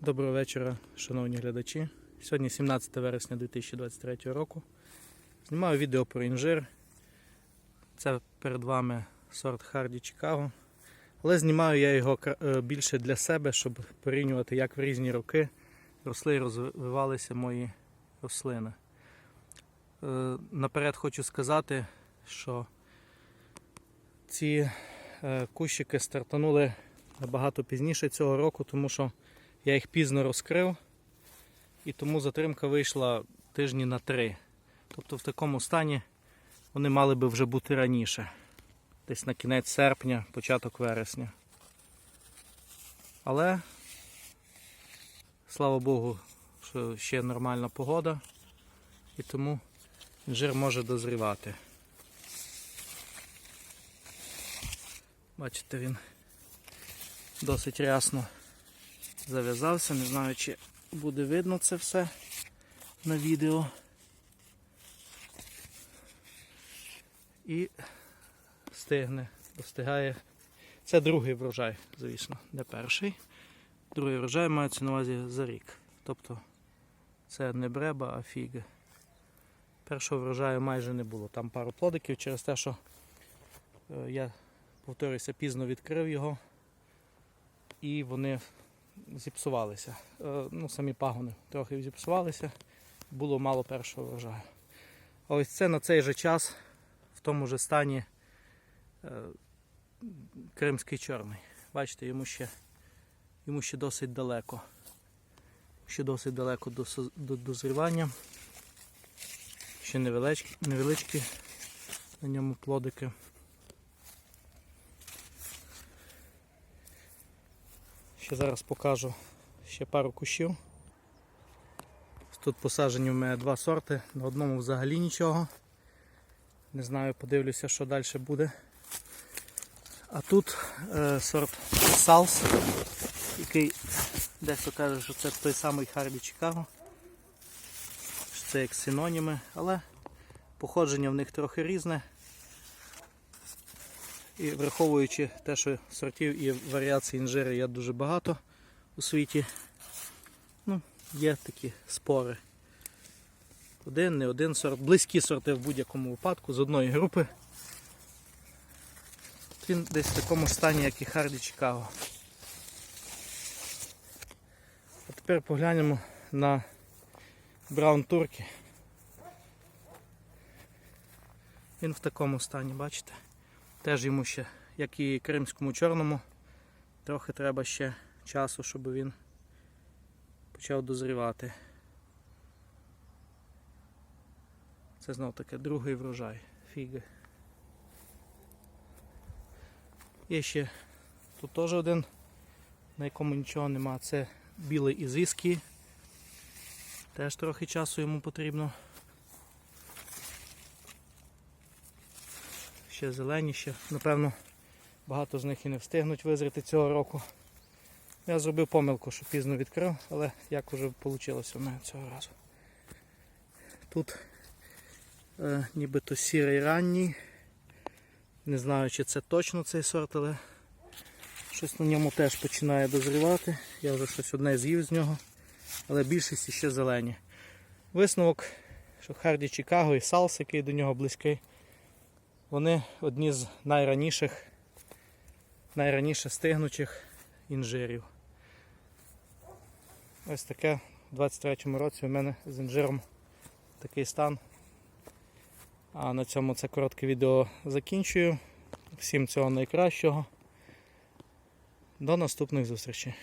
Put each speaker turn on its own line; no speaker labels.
Доброго вечора, шановні глядачі. Сьогодні 17 вересня 2023 року. Знімаю відео про інжир. Це перед вами сорт Харді Чикаго. Але знімаю я його е, більше для себе, щоб порівнювати, як в різні роки росли і розвивалися мої рослини. Е, Наперед хочу сказати, що ці е, кущики стартанули набагато пізніше цього року, тому що я їх пізно розкрив, і тому затримка вийшла тижні на три. Тобто в такому стані вони мали би вже бути раніше, десь на кінець серпня, початок вересня. Але, слава Богу, що ще нормальна погода, і тому інжир може дозрівати. Бачите, він досить рясно зав'язався, не знаю, чи буде видно це все на відео. І стигне, достигає. Це другий врожай, звісно, не перший. Другий врожай мається на увазі за рік. Тобто це не бреба, а фіги. Першого врожаю майже не було. Там пару плодиків через те, що е, я, повторюся, пізно відкрив його і вони зіпсувалися. Е, Ну, самі пагони трохи зіпсувалися, було мало першого врожаю. Ось це на цей же час, в тому же стані е, кримський чорний. Бачите, йому ще, йому ще досить далеко. Ще досить далеко до, до дозрівання. Ще невеличкі, невеличкі на ньому плодики. Ще зараз покажу ще пару кущів. Тут посаджені в мене два сорти, на одному взагалі нічого. Не знаю, подивлюся, що далі буде. А тут е, сорт Салс, який дехто каже, що це той самий Харлі Чикаго. що Це як синоніми, але походження в них трохи різне. І враховуючи те, що сортів і варіацій інжири є дуже багато у світі, ну, є такі спори. Один, не один сорт, близькі сорти в будь-якому випадку з одної групи. Він десь в такому стані, як і Харді Чикаго. А тепер поглянемо на Браун Туркі. Він в такому стані, бачите? Теж йому ще, як і кримському чорному, трохи треба ще часу, щоб він почав дозрівати. Це знов таки другий врожай фіги. Є ще тут теж один, на якому нічого нема. Це білий ізиски. Теж трохи часу йому потрібно. Ще зелені, ще, напевно, багато з них і не встигнуть визріти цього року. Я зробив помилку, що пізно відкрив, але як вже вийшло в мене цього разу. Тут е, нібито сірий ранній. Не знаю, чи це точно цей сорт, але щось на ньому теж починає дозрівати. Я вже щось одне з'їв з нього, але більшість ще зелені. Висновок, що Харді Чикаго і Салс, який до нього близький, вони одні з найраніших, найраніше стигнучих інжирів. Ось таке у 23-му році у мене з інжиром такий стан. А на цьому це коротке відео закінчую. Всім цього найкращого. До наступних зустрічей.